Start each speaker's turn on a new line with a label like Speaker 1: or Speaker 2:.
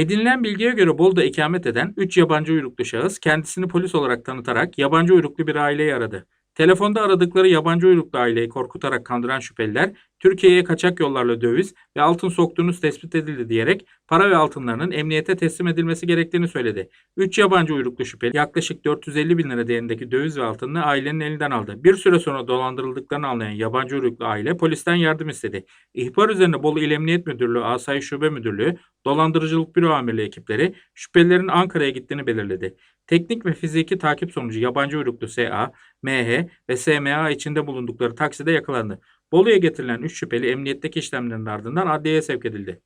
Speaker 1: Edinilen bilgiye göre Bolu'da ikamet eden 3 yabancı uyruklu şahıs kendisini polis olarak tanıtarak yabancı uyruklu bir aileyi aradı. Telefonda aradıkları yabancı uyruklu aileyi korkutarak kandıran şüpheliler Türkiye'ye kaçak yollarla döviz ve altın soktuğunuz tespit edildi diyerek para ve altınlarının emniyete teslim edilmesi gerektiğini söyledi. 3 yabancı uyruklu şüpheli yaklaşık 450 bin lira değerindeki döviz ve altını ailenin elinden aldı. Bir süre sonra dolandırıldıklarını anlayan yabancı uyruklu aile polisten yardım istedi. İhbar üzerine Bolu İl Emniyet Müdürlüğü Asayiş Şube Müdürlüğü Dolandırıcılık Büro Amirliği ekipleri şüphelilerin Ankara'ya gittiğini belirledi. Teknik ve fiziki takip sonucu yabancı uyruklu SA, MH ve SMA içinde bulundukları takside yakalandı. Bolu'ya getirilen 3 şüpheli emniyetteki işlemlerin ardından adliyeye sevk edildi.